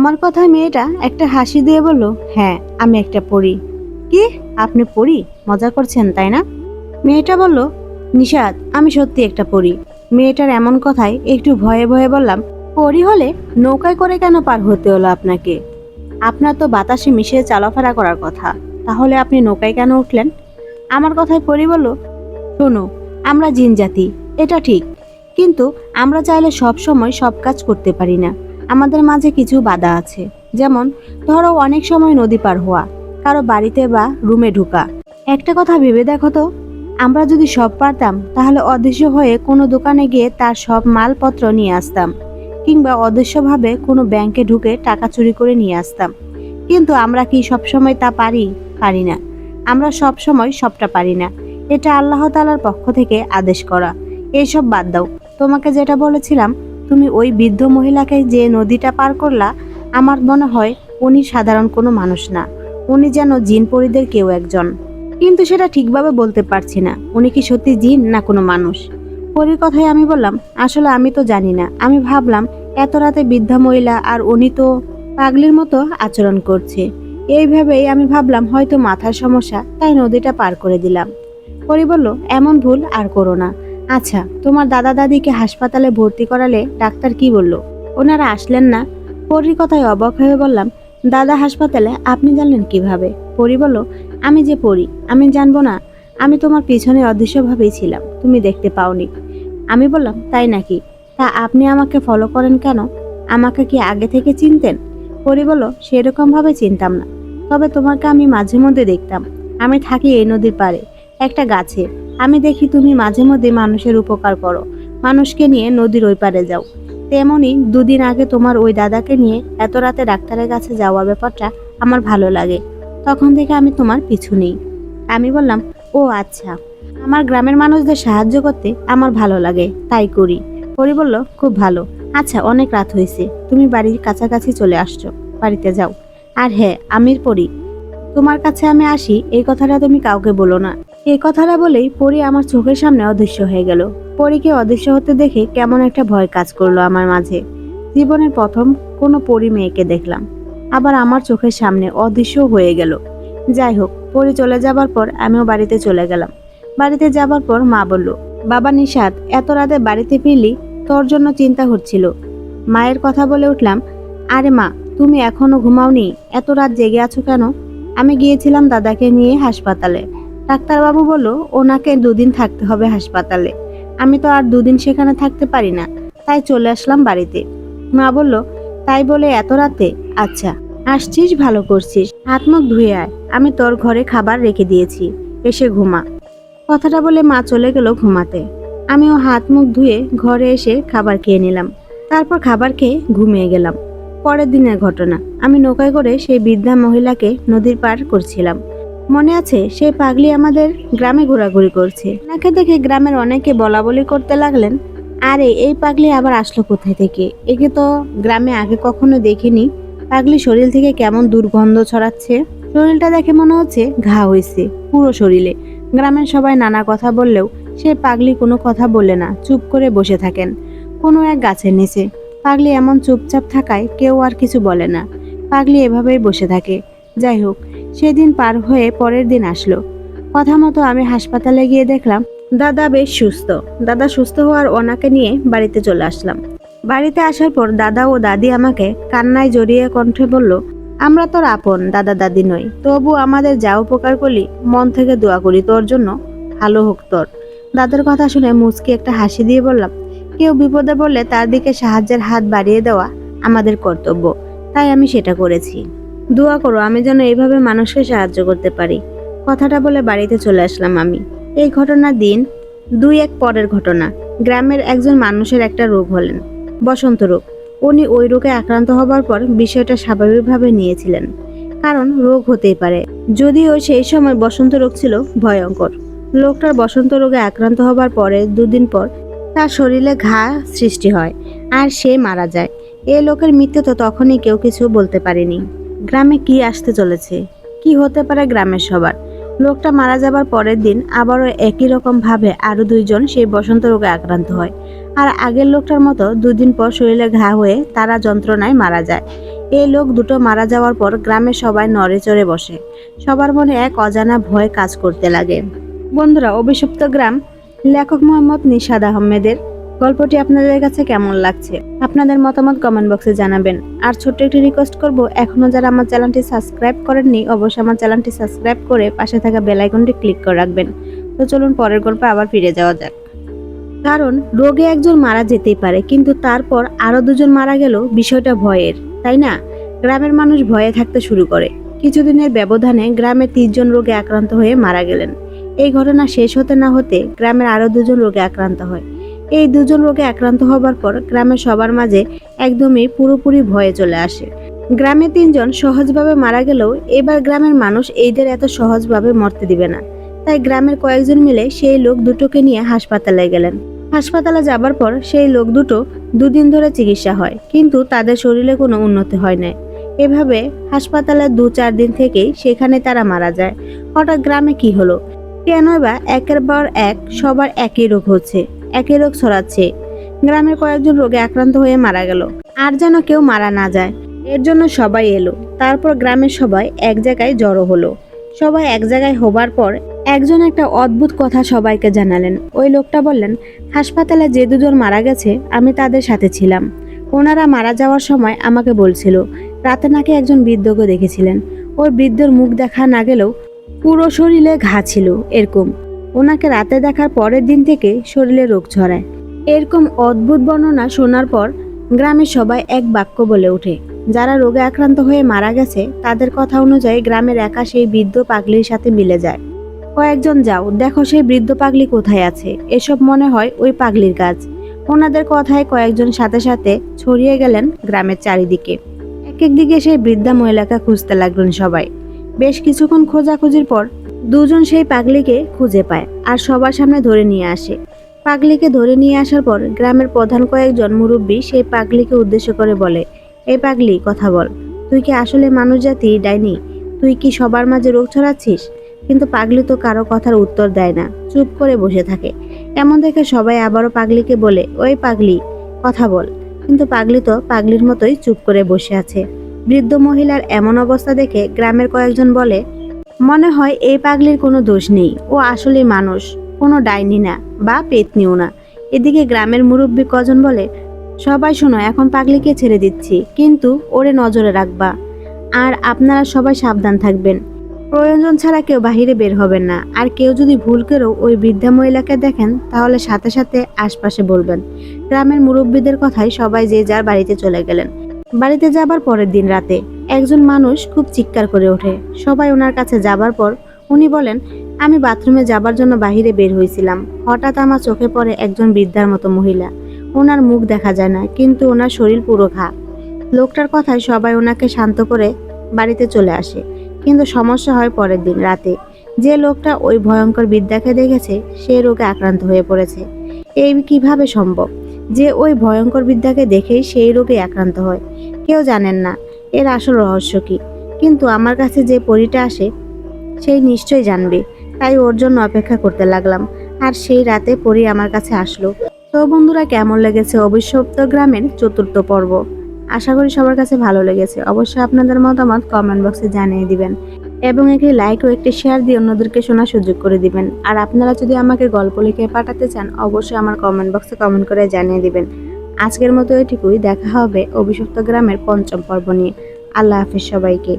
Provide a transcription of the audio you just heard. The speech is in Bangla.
আমার কথায় মেয়েটা একটা হাসি দিয়ে বলল হ্যাঁ আমি একটা পড়ি কি? আপনি পড়ি মজা করছেন, তাই না? মেয়েটা বলল নিষাদ আমি সত্যি একটা পড়ি মেয়েটার এমন কথায় একটু ভয়ে ভয়ে বললাম পড়ি হলে নৌকায় করে কেন পার হতে হলো আপনাকে? আপনার তো বাতাসে মিশে চলাফেরা করার কথা, তাহলে আপনি নৌকায় কেন উঠলেন? আমার কথায় পড়ি বলল, শোনো, আমরা জিন জাতি, এটা ঠিক, কিন্তু আমরা চাইলে সব সময় সব কাজ করতে পারি না। আমাদের মাঝে কিছু বাধা আছে। যেমন, ধরো অনেক সময় নদী পার হওয়া, কারও বাড়িতে বা রুমে ঢোকা। একটা কথা ভেবে দেখো তো, আমরা যদি সব পারতাম, তাহলে অদৃশ্য হয়ে কোনো দোকানে গিয়ে তার সব মালপত্র নিয়ে আসতাম, কিংবা অদৃশ্যভাবে কোনো ব্যাংকে ঢুকে টাকা চুরি করে নিয়ে আসতাম। কিন্তু আমরা কি সব সময় তা পারি? পারি না। আমরা সব সময় সবটা পারি না। এটা আল্লাহ তালার পক্ষ থেকে আদেশ করা। এইসব বাদ দাও। তোমাকে যেটা বলেছিলাম তুমি ওই বৃদ্ধ মহিলাকে যে নদীটা পার করলা, আমার মনে হয় উনি সাধারণ কোনো মানুষ না। উনি যেন জিন পরিদের কেউ একজন। কিন্তু সেটা ঠিকভাবে বলতে পারছি না। উনি কি সত্যি জিন না কোনো মানুষ? পরির কথায় আমি বললাম, আসলে আমি তো জানি না। আমি ভাবলাম, এত রাতে বৃদ্ধা মহিলা আর উনি তো পাগলির মতো আচরণ করছে। এইভাবেই আমি ভাবলাম, হয়তো মাথার সমস্যা, তাই নদীটা পার করে দিলাম। পরি বলল, এমন ভুল আর করো না। আচ্ছা তোমার দাদা দাদিকে হাসপাতালে ভর্তি করালে ডাক্তার কি বলল? ওনারা আসলেন না। পরির কথায় অবাক হয়ে বললাম, দাদা হাসপাতালে, আপনি জানলেন কীভাবে? পরি বলল, আমি যে পড়ি আমি জানব না। আমি তোমার পিছনে অদৃশ্যভাবেই ছিলাম, তুমি দেখতে পাওনি। আমি বললাম, তাই নাকি? তা আপনি আমাকে ফলো করেন কেন? আমাকে কি আগে থেকে চিনতেন? পরি বলল, সেরকমভাবে চিনতাম না। তবে তোমাকে আমি মাঝে মধ্যে দেখতাম। আমি থাকি এই নদীর পাড়ে। একটা গাছে। আমি দেখি তুমি মাঝে মধ্যে মানুষের উপকার করো। মানুষকে নিয়ে নদীর ওই পারে যাও। তেমনি দুদিন আগে তোমার ওই দাদাকে নিয়ে এত রাতে ডাক্তারের কাছে যাওয়া ব্যাপারটা আমার ভালো লাগে। তখন থেকে আমি তোমার পিছু নেই। আমি বললাম, ও আচ্ছা। আমার গ্রামের মানুষদের সাহায্য করতে আমার ভালো লাগে, তাই করি। পরি বলল, খুব ভালো। আচ্ছা অনেক রাত হয়েছে। তুমি বাড়ির কাছাকাছি চলে আসছো। বাড়িতে যাও। আর হ্যাঁ আমির পরি। তোমার কাছে আমি আসি, এই কথাটা তুমি কাউকে বলো না। এই কথাটা বলেই পরি আমার চোখের সামনে অদৃশ্য হয়ে গেল। পরীকে অদৃশ্য হতে দেখে কেমন একটা ভয় কাজ করল আমার মাঝে। জীবনের প্রথম কোনো পরি মেয়েকে দেখলাম। আবার আমার চোখের সামনে অদৃশ্য হয়ে গেল। যাই হোক, পরি চলে যাবার পর আমিও বাড়িতে চলে গেলাম। বাড়িতে যাবার পর মা বলল, বাবা নিষাদ এত রাতে বাড়িতে ফিরলি? তোর জন্য চিন্তা হচ্ছিল। মায়ের কথা বলে উঠলাম, আরে মা, তুমি এখনও ঘুমাওনি? এত রাত জেগে আছো কেন? আমি গিয়েছিলাম দাদাকে নিয়ে হাসপাতালে। ডাক্তারবাবু বলল, ওনাকে দুদিন থাকতে হবে হাসপাতালে। আমি তো আর দুদিন সেখানে থাকতে পারি না। তাই চলে আসলাম বাড়িতে। মা বলল, তাই বলে এত রাতে? আচ্ছা আসছিস, ভালো করছিস। হাত মুখ ধুয়ে আয়। আমি তোর ঘরে খাবার রেখে দিয়েছি। এসে ঘুমা। কথাটা বলে মা চলে গেল ঘুমাতে। আমিও হাত মুখ ধুয়ে ঘরে এসে খাবার খেয়ে নিলাম। তারপর খাবার খেয়ে ঘুমিয়ে গেলাম। পরের দিনের ঘটনা। আমি নৌকায় করে সেই বৃদ্ধা মহিলাকে নদীর পার করছিলাম। মনে আছে, সেই পাগলি আমাদের গ্রামে ঘোরাঘুরি করছে। ওনাকে দেখে গ্রামের অনেকে বলা বলি করতে লাগলেন, আরে, এই পাগলি আবার আসলো কোথায় থেকে? একে তো গ্রামে আগে কখনো দেখিনি। পাগলি শরীর থেকে কেমন দুর্গন্ধ ছড়াচ্ছে? শরীরটা দেখে মনে হচ্ছে ঘা হয়েছে পুরো শরীরে। গ্রামের সবাই নানা কথা বললেও সে পাগলি কোনো কথা বলে না, চুপ করে বসে থাকেন, কোনো এক গাছের নিচে। পাগলি এমন চুপচাপ থাকায় কেউ আর কিছু বলে না। পাগলি এভাবেই বসে থাকে। যাই হোক সেদিন পার হয়ে পরের দিন আসলো। কথা মতো আমি হাসপাতালে গিয়ে দেখলাম, দাদা বেশ সুস্থ। দাদা সুস্থ হওয়ার ওনাকে নিয়ে বাড়িতে চলে আসলাম। বাড়িতে আসার পর দাদা ও দাদি আমাকে কান্নায় জড়িয়ে কণ্ঠে বলল, আমরা তোর আপন, দাদা দাদি নই। তবু আমাদের যা উপকার করলি, মন থেকে দোয়া করি, তোর জন্য ভালো হোক তোর। দাদার কথা শুনে মুচকি একটা হাসি দিয়ে বললাম, কেউ বিপদে পড়লে তার দিকে সাহায্যের হাত বাড়িয়ে দেওয়া আমাদের কর্তব্য। তাই আমি সেটা করেছি। দোয়া করো, আমি যেন এইভাবে মানুষকে সাহায্য করতে পারি। কথাটা বলে বাড়িতে চলে আসলাম আমি। এই ঘটনার দিন, দুই এক পরের ঘটনা। গ্রামের একজন মানুষের একটা রোগ হলেন, বসন্ত রোগ। উনি ওই রোগে আক্রান্ত হবার পর বিষয়টা স্বাভাবিকভাবে নিয়েছিলেন। কারণ রোগ হতেই পারে। যদিও সেই সময় বসন্ত রোগ ছিল ভয়ঙ্কর। লোকটার বসন্ত রোগে আক্রান্ত হবার পরে দুদিন পর তার শরীরে ঘা সৃষ্টি হয়, আর সে মারা যায়। এ লোকের মৃত্যু তো তখনই কেউ কিছু বলতে পারেনি। গ্রামে কি আসতে চলেছে? কি হতে পারে গ্রামের সবার? লোকটা মারা যাবার পরের দিন আবারও একই রকম ভাবে আরও দুইজন সেই বসন্ত রোগে আক্রান্ত হয়। আর আগের লোকটার মতো দুদিন পর শরীরে ঘা হয়ে তারা যন্ত্রণায় মারা যায়। এই লোক দুটো মারা যাওয়ার পর গ্রামের সবাই নড়ে চড়ে বসে। সবার মনে এক অজানা ভয় কাজ করতে লাগে। বন্ধুরা, অভিশপ্ত গ্রাম লেখক মোহাম্মদ নিশাদ আহমেদের গল্পটি আপনাদের কাছে কেমন লাগছে? আপনাদের মতামত কমেন্ট বক্সে জানাবেন। আর ছোট্ট একটি রিকোয়েস্ট করব, এখনও যারা আমার চ্যানেলটি সাবস্ক্রাইব করেননি, অবশ্যই আমার চ্যানেলটি সাবস্ক্রাইব করে পাশে থাকা বেল আইকনটি ক্লিক করে রাখবেন। তো চলুন পরের গল্পে আবার ফিরে যাওয়া যাক। কারণ, রোগে একজন মারা যেতেই পারে, কিন্তু তারপর আরও দুজন মারা গেল বিষয়টা ভয়ের, তাই না? গ্রামের মানুষ ভয়ে থাকতে শুরু করে। কিছুদিনের ব্যবধানে গ্রামে তিনজন রোগে আক্রান্ত হয়ে মারা গেলেন। এই ঘটনা শেষ হতে না হতে গ্রামের আরও দুজন রোগে আক্রান্ত হয়। এই দুজন রোগে আক্রান্ত হবার পর গ্রামের সবার মাঝে একদমই পুরোপুরি ভয়ে চলে আসে। গ্রামে তিনজন সহজভাবে মারা গেলেও এবার গ্রামের মানুষ এইদের এত সহজভাবে মরতে দিবে না। তাই গ্রামের কয়েকজন মিলে সেই লোক দুটোকে নিয়ে হাসপাতালে গেলেন। হাসপাতালে যাবার পর সেই লোক দুটো দুদিন ধরে চিকিৎসা হয়, কিন্তু তাদের শরীরে কোনো উন্নতি হয় না এভাবে হাসপাতালে দু চার দিন থেকেই সেখানে তারা মারা যায়। হঠাৎ গ্রামে কি হলো? কেন বা একের পর এক সবার একই রোগ হচ্ছে। একই রোগ ছড়াচ্ছে। গ্রামের কয়েকজন রোগে আক্রান্ত হয়ে মারা গেল। আর যেন কেউ মারা না যায়। এর জন্য সবাই এলো। তারপর গ্রামের সবাই এক জায়গায় জড়ো হলো। সবাই এক জায়গায় হবার পর একজন একটা অদ্ভুত কথা সবাইকে জানালেন। ওই লোকটা বললেন, হাসপাতালে যে দুজন মারা গেছে, আমি তাদের সাথে ছিলাম। ওনারা মারা যাওয়ার সময় আমাকে বলছিল, রাতে নাকি একজন বৃদ্ধকে দেখেছিলেন। ওই বৃদ্ধর মুখ দেখা না গেলেও পুরো শরীরে ঘা ছিল এরকম। ওনাকে রাতে দেখার পরের দিন থেকে শরীরে রোগ ছড়ায়। এরকম অদ্ভুত বর্ণনা শোনার পর গ্রামের সবাই এক বাক্য বলে ওঠে। যারা রোগে আক্রান্ত হয়ে মারা গেছে, তাদের কথা অনুযায়ী গ্রামের একা সেই বৃদ্ধ পাগলির সাথে মিলে যায়। কয়েকজন যাও, দেখো সেই বৃদ্ধ পাগলি কোথায় আছে। এসব মনে হয় ওই পাগলির কাজ। ওনাদের কথায় কয়েকজন সাথে সাথে ছড়িয়ে গেলেন গ্রামের চারিদিকে। এক এক দিকে সেই বৃদ্ধা মহিলাকে খুঁজতে লাগলেন সবাই। বেশ কিছুক্ষণ খোঁজাখুঁজির পর দুজন সেই পাগলিকে খুঁজে পায় আর সবার সামনে ধরে নিয়ে আসে। পাগলিকে ধরে নিয়ে আসার পর গ্রামের প্রধান কয়েকজন মুরব্বী সেই পাগলিকে উদ্দেশ্য করে বলে, এই পাগলি, কথা বল। তুই কি আসলে মানুষ জাতি, ডাইনি? তুই কি সবার মাঝে রোগ ছড়াচ্ছিস? কিন্তু পাগলি তো কারও কথার উত্তর দেয় না, চুপ করে বসে থাকে। এমন দেখে সবাই আবারও পাগলিকে বলে, ওই পাগলি, কথা বল। কিন্তু পাগলি তো পাগলির মতোই চুপ করে বসে আছে। বৃদ্ধ মহিলার এমন অবস্থা দেখে গ্রামের কয়েকজন বলে মনে হয় এই পাগলির কোনো দোষ নেই। ও আসলে মানুষ, কোনো ডাইনি না বা পেতনিও না। এদিকে গ্রামের মুরব্বী কজন বলে, সবাই শোনো, এখন পাগলিকে ছেড়ে দিচ্ছি, কিন্তু ওরে নজরে রাখবা। আর আপনারা সবাই সাবধান থাকবেন। প্রয়োজন ছাড়া কেউ বাহিরে বের হবেন না। আর কেউ যদি ভুল করেও ওই বৃদ্ধা মহিলাকে দেখেন, তাহলে সাথে সাথে আশপাশে বলবেন। গ্রামের মুরব্বীদের কথায় সবাই যে যার বাড়িতে চলে গেলেন। বাড়িতে যাবার পরের দিন রাতে একজন মানুষ খুব চিৎকার করে ওঠে। সবাই ওনার কাছে যাবার পর উনি বলেন, আমি বাথরুমে যাবার জন্য বাহিরে বের হয়েছিলাম হঠাৎ আমার চোখে পড়ে একজন বৃদ্ধার মতো মহিলা। ওনার মুখ দেখা যায় না, কিন্তু ওনার শরীর পুরো ঘা। লোকটার কথায় সবাই ওনাকে শান্ত করে বাড়িতে চলে আসে। কিন্তু সমস্যা হয় পরের দিন রাতে। যে লোকটা ওই ভয়ঙ্কর বিদ্যাকে দেখেছে, সে রোগে আক্রান্ত হয়ে পড়েছে। এই কীভাবে সম্ভব? যে ওই ভয়ঙ্কর বিদ্যাকে দেখেই সেই রোগে আক্রান্ত হয়। কেউ জানেন না এর আসল রহস্য কি। কিন্তু আমার কাছে যে পরীটা আসে, সেই নিশ্চয়ই জানবে। তাই ওর জন্য অপেক্ষা করতে লাগলাম। আর সেই রাতে পরী আমার কাছে আসলো। তো বন্ধুরা, কেমন লেগেছে অভিশপ্ত গ্রামের চতুর্থ পর্ব? আশা করি সবার কাছে ভালো লেগেছে। অবশ্যই আপনাদের মতামত কমেন্ট বক্সে জানিয়ে দিবেন। এবং একটি লাইক ও একটি শেয়ার দিয়ে অন্যদেরকে শোনার সুযোগ করে দিবেন। আর আপনারা যদি আমাকে গল্প লিখে পাঠাতে চান, অবশ্যই আমার কমেন্ট বক্সে কমেন্ট করে জানিয়ে দিবেন। আজকের মতো এটুকুই। দেখা হবে অভিশপ্ত গ্রামের পঞ্চম পর্ব নিয়ে। আল্লাহ হাফিজ সবাইকে।